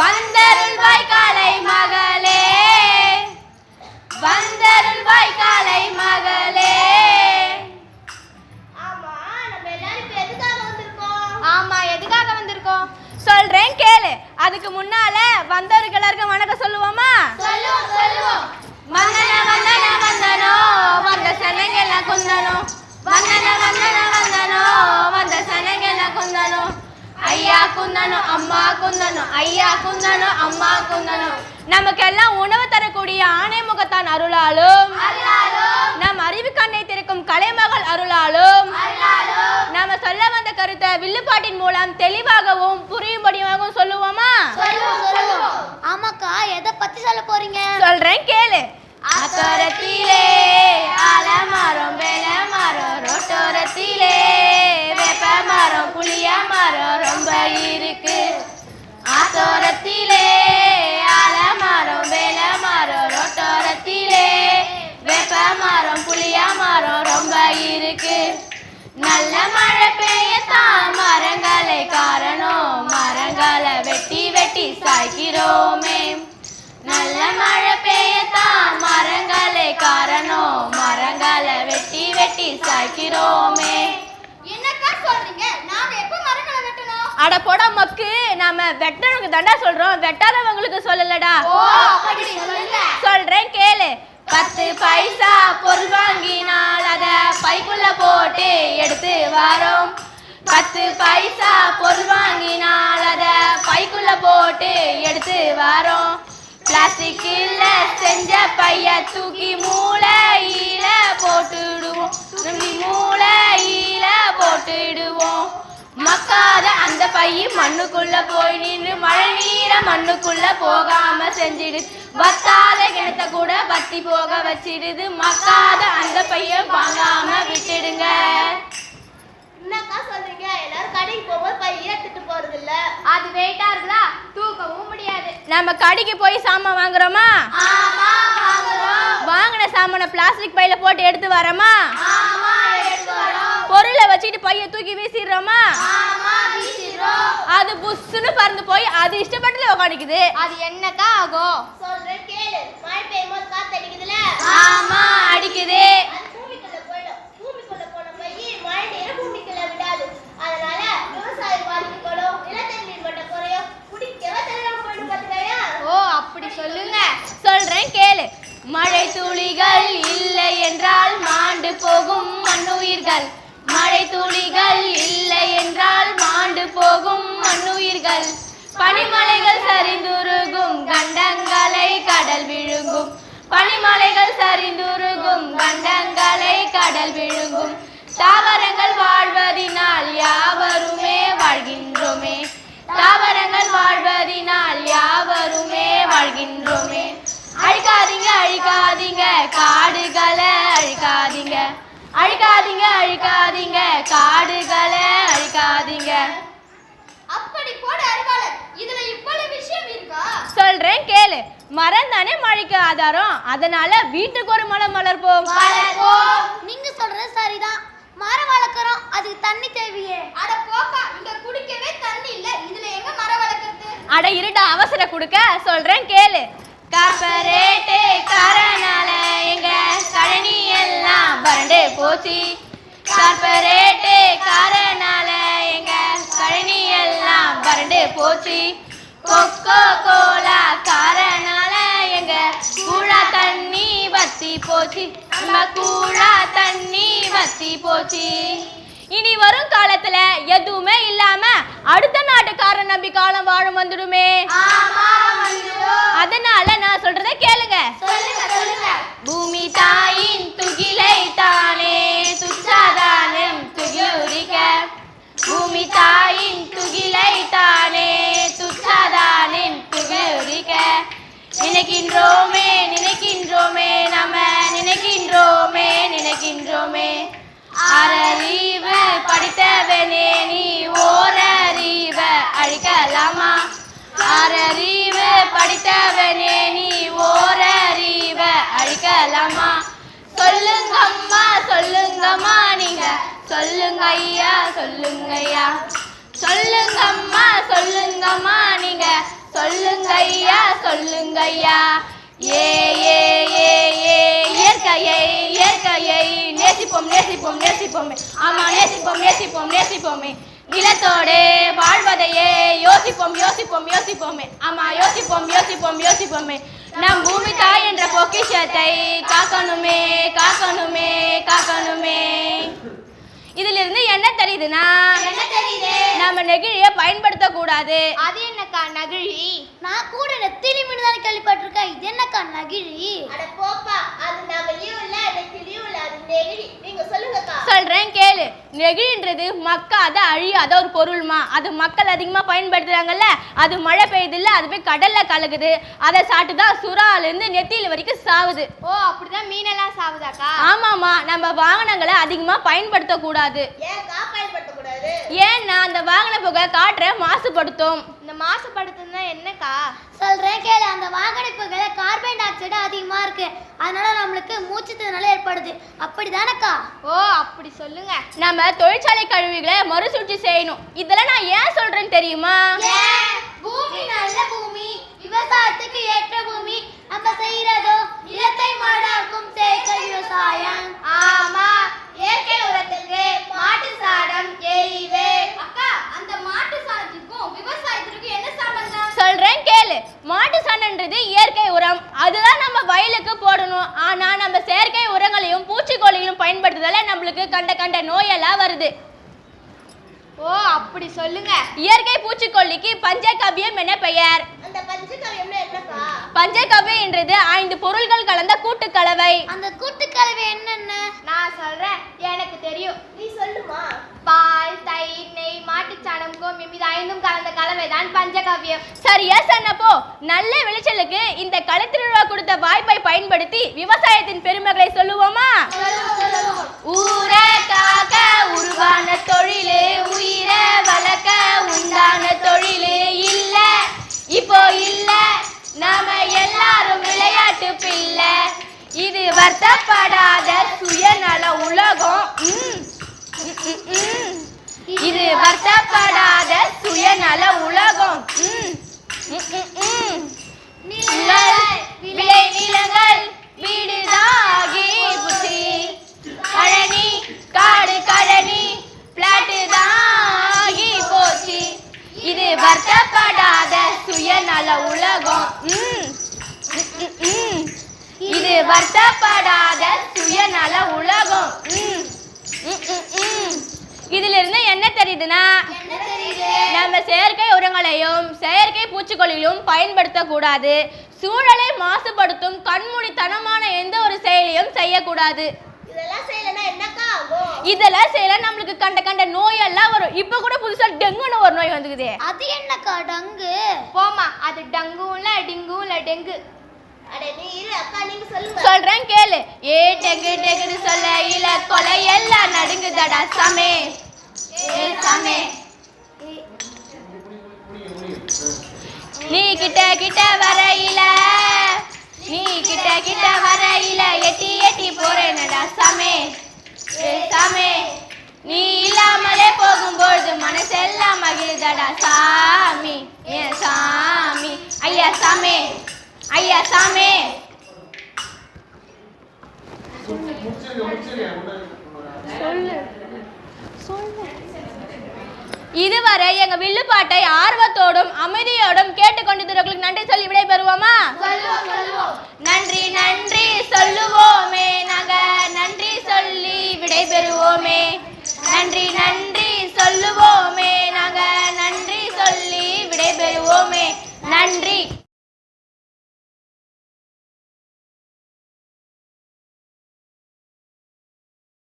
வந்தருள்வாய் காலை மகளே. வந்தருள்வாய் காலை மகளே ஆமா எதுக்காக வந்திருக்கோம்? சொல்றேன் கேளு. அதுக்கு முன்னால வந்தவர்களை ஐயா குந்தனோ அம்மா குந்தனோ ஐயா குந்தனோ அம்மா குந்தனோ நமக்கெல்லாம் உணவு தரக்கூடிய ஆணை முகத்தான் அருளாலும். நம் அறிவு கண்ணை திறக்கும் கலைமகள் அருளாலும். நாம சொல்ல வந்த கருத்தை வில்லுப்பாட்டின் மூலம் தெளிவாகவும் புரியும்படியாகவும் சொல்லுவோமா? ஆமாக்கா எதை பத்தி சொல்ல போறீங்க? சொல்றேன் கேளு. அத்தோரத்திலே ஆலமரம் வேல மழை பெய்யத்தான். மரங்களை காரணம் மரங்களை வெட்டி வெட்டி சாய்க்கிறோமே. நல்ல மழை பெய்யத்தான். மரங்களே காரணம் மரங்களை வெட்டி வெட்டி சாய்க்கிறோமே. அட போடா மக்கு. நாம வெட்டறவங்களுக்கு தண்டா சொல்றோம். வெட்டாதவங்களுக்கு சொல்லலடா. ஓ அப்படி சொல்லுங்க சொல்றேன் கேளு. பத்து பைசா பொருள் வாங்கினால் அத பைக்குள்ள போட்டு எடுத்து வரோம். பத்து பைசா பொருள் வாங்கினால் அத பைக்குள்ள போட்டு எடுத்து வரோம். பிளாஸ்டிக்கில் செஞ்ச பைய தூக்கி மூளையில போட்டுடுவோம். திரும்பி மூளையில போட்டுடுவோம். மக்காத அந்த பைய மண்ணுக்குள்ள போய் நின்று மழை நீர மண்ணுக்குள்ள போகாம செஞ்சிடு. வத்தாத கிணத்த கூட வத்தி போக வச்சிடுது. மக்காத அந்த பைய வாங்காம விட்டுடுங்க. என்னக்கா சொல்றீங்க? எல்லாரும் கடைக்கு போகும்போது பைய எடுத்துட்டு போறது இல்ல அது வெயிட்டா இருக்குதா? தூக்கவும் முடியாது. நம்ம கடைக்கு போய் சாமான் வாங்குறோம்? வாங்கின சாமானை பிளாஸ்டிக் பையில போட்டு எடுத்து வரோமா ஆமா எடுத்து வரோம் பொருளை வச்சுட்டு பைய தூக்கி வீசிடுறோமா? அது புஷ்ஷுன்னு பறந்து போய் அது இஷ்டப்பட்டுல உக்காணிக்குது அது என்னக்கா ஆகும்? சொல்றேன் கேளு. மழை பெய்யும் போது காத்து அடிக்குதுல ஆமா அடிக்குது. மழை துளிகள் இல்லை என்றால் மாண்டு போகும் மண்ணுயிர்கள். மழை துளிகள் இல்லை என்றால் மாண்டு போகும் மண்ணுயிர்கள். பனிமலைகள் சரிந்துருகும் கண்டங்களை கடல் விழுங்கும். பனிமலைகள் சரிந்துருகும் கண்டங்களை கடல் விழுங்கும். தாவரங்கள் வாழ்வதினால் யாவருமே வாழ்கின்றோமே. தாவரங்கள் வாழ்வதினால் யாவருமே வாழ்கின்றோமே. அழிக்காதீங்க. அழிக்காதீங்க அழிக்காதீங்க. காடுகளை அழிக்காதீங்க. அப்படி போட அறிவாளர் இதுல இவ்வளவு விஷயம் இருக்கா? சொல்றேன் கேளு. மரம் தானே மழைக்கு ஆதாரம்? அதனால வீட்டுக்கு ஒரு மரம் வளர்ப்போம் நீங்க சொல்றது சரிதான். மரம் வளர்க்குறோம். அதுக்கு தண்ணி தேவையே. அட போப்பா இங்க குடிக்கவே தண்ணி இல்ல. இதுல எங்க மரம் வளர்க்கறது? அட இருடா அவசர கொடுக்க. சொல்றேன் கேளு. கார்பரேட்டு காரனால எங்க எல்லாம் வறண்டு போச்சு. கார்பரேட்டு காரனால எங்க பழனி எல்லாம் வறண்டு போச்சு. கொக்கோ கோலா காரனால எங்க கூழா தண்ணி வத்தி போச்சு. நம்ம கூழா தண்ணி வத்தி போச்சு. இனி வரும் காலத்துல எதுவுமே இல்லாம அடுத்த நாட்டுக்காரன் நினைக்கின்றோமே நினைக்கின்றோமே நம்ம நினைக்கின்றோமே நினைக்கின்றோமே. அறிவு படித்தவனே நீ ஓரறிவ அழிக்கலாமா? ஆறறிவு படித்தவனே நீ ஓரறிவ அழிக்கலாமா? சொல்லுங்கம்மா சொல்லுங்கம்மா நீங்க. சொல்லுங்க ஐயா சொல்லுங்க ஐயா. சொல்லுங்கம்மா சொல்லுங்கம்மா நீங்க சொல்லுங்க ஐயா சொல்லுங்க ஐயா ஏ ஏ ஏ ஏ இயற்கையை இயற்கையை நேசிப்போம் நேசிப்போம் நேசிப்போமே. ஆமா நேசிப்போம் நேசிப்போம் நேசிப்போமே. நிலத்தோடு வாழ்வதையே யோசிப்போம் யோசிப்போம் யோசிப்போமே. ஆமா யோசிப்போம் யோசிப்போம் யோசிப்போமே. நம் பூமி தாய் என்ற பொக்கிஷத்தை காக்கணுமே காக்கணுமே காக்கணுமே. இதிலிருந்து என்ன தெரியுதுன்னா என்ன தெரியும் நம்ம நெகிழிய பயன்படுத்த கூடாது அது என்னக்கா நகிழி? நான் கூட நெத்திலி மீன் தானே கேள்விப்பட்டிருக்கேன். இது என்னக்கா நகிழி? அட போப்பா அது லீவ் இல்ல லீவ் இல்ல. அது நெகிழி. நீங்க சொல்லுங்கக்கா. சொல்றேன் கேளு. நெகிழின்றது மக்காத அழியாத ஒரு பொருள்மா. அது மக்கள் அதிகமா பயன்படுத்துறாங்கல்ல அது மழை பெய்யுதுல்ல அது போய் கடல்ல கலக்குது. அதை சாப்பிட்டு தான் சுறால இருந்து நெத்தியில வரைக்கும் சாவுது. ஓ அப்படிதான் மீனெல்லாம் சாவுதாக்கா? ஆமாமா நம்ம வாகனங்களை அதிகமா பயன்படுத்த கூடாது ஏன்க்கா பயன்படுத்தக்கூடாது ஏன்னா அந்த வாகன புகை காற்றை மாசுபடுத்தும்? இந்த மாசுபடுத்துனா என்னக்கா? சொல்றேன் கேளு அந்த வாகன புகையில கார்பன் டை ஆக்சைடு அதிகமா இருக்கு. அதனால நம்மளுக்கு மூச்சு திணறல் ஏற்படுது. அப்படிதானக்கா? ஓ அப்படி சொல்லுங்க. நம்ம தொழிற்சாலை கழிவுகளை மறுசுழற்சி செய்யணும். இதெல்லாம் நான் ஏன் சொல்றேன்னு தெரியுமா? பூமி நல்ல பூமி விவசாயத்துக்கு ஏற்ற பூமி. நம்ம செய்யறதோ நிலத்தை மாடாக்கும் செயற்கை விவசாயம் ஆமா இயற்கை உரத்துக்கு மாட்டு சாணம் எரிவு அக்கா அந்த மாட்டு சாணத்துக்கும் விவசாயத்திற்கும் என்ன சம்பந்தம் சொல்றேன் கேளு மாட்டு சாணன்றது இயற்கை உரம் அதுதான் நம்ம வயலுக்கு போடணும் ஆனா நம்ம செயற்கை உரங்களையும் பூச்சிக்கொல்லிகளையும் பயன்படுத்துறதால நம்மளுக்கு கண்ட கண்ட நோயெல்லாம் வருது. ஓ அப்படி சொல்லுங்க. இயற்கை பூச்சிக்கொல்லிக்கு பஞ்சகவ்யம் என பெயர்? அந்த பஞ்சகவ்யம்னா பஞ்சகவ்யம் என்றது ஐந்து பொருள்கள் கலந்த கூட்டுக்கலவை. அந்த கூட்டுக்கலவை என்னென்ன? நான் சொல்றேன் எனக்கு தெரியும். நீ சொல்லுமா? பால் தயிர் நெய் மாட்டுச்சாணம் ஐந்தும் கலந்த தான் பஞ்சகாவியம் சரியா சொன்னப்போ நல்ல விளைச்சலுக்கு இந்த களத்திருவிழா கொடுத்த வாய்ப்பை பயன்படுத்தி விவசாயத்தின் பெருமைகளை சொல்லுவோமா? ஊரை காக்க உருவான தொழிலே உயிரை வளர்க்க உண்டான தொழிலே இல்ல. இப்போ இல்ல. நாம எல்லாரும் விளையாட்டு பிள்ளை. இது வருத்தப்படாத சுயநல உலகம். ம். இது வருத்தப்படாத சுயநல உலகம். ம், விளை நிலங்கள் தெரியுதுன்னா? நம்ம செயற்கை உரங்களையும் செயற்கை பூச்சிக்கொல்லிகளையும் பயன்படுத்தக்கூடாது. சூழலை மாசுபடுத்தும் கண்மூடித்தனமான எந்த ஒரு செயலையும் செய்யக்கூடாது. இதெல்லாம் செய்யல நம்மளுக்கு கண்ட கண்ட நோயெல்லாம் வரும். இப்ப கூட புதுசா டெங்குன்னு ஒரு நோய் வந்துக்குதே. அது என்னக்கா டங்கு? போமா அது டங்கும் இல்ல டிங்கும் இல்ல டெங்கு சொல்றேன் கேளு. ஏ டெங்கு டெங்குன்னு சொல்ல இல கொலை எல்லாம் நடுங்குதடா சமே. நீ கிட்ட கிட்ட வரையில நீ கிட்ட கிட்ட வரையில எட்டி எட்டி போறேனடா சமே ஏ சமே நீ இல்லாமலே போகும்பொழுது மனசெல்லாம் மகிழுதடா சாமி. ஏ சாமி. ஐயா சாமி. ஐயா சாமி. இதுவரை எங்க வில்லுப்பாட்டை ஆர்வத்தோடும் அமைதியோடும் கேட்டுக்கொண்டிருந்தவர்களுக்கு நன்றி சொல்லி விடைபெறுவோமா? நன்றி நன்றி சொல்லுவோமே.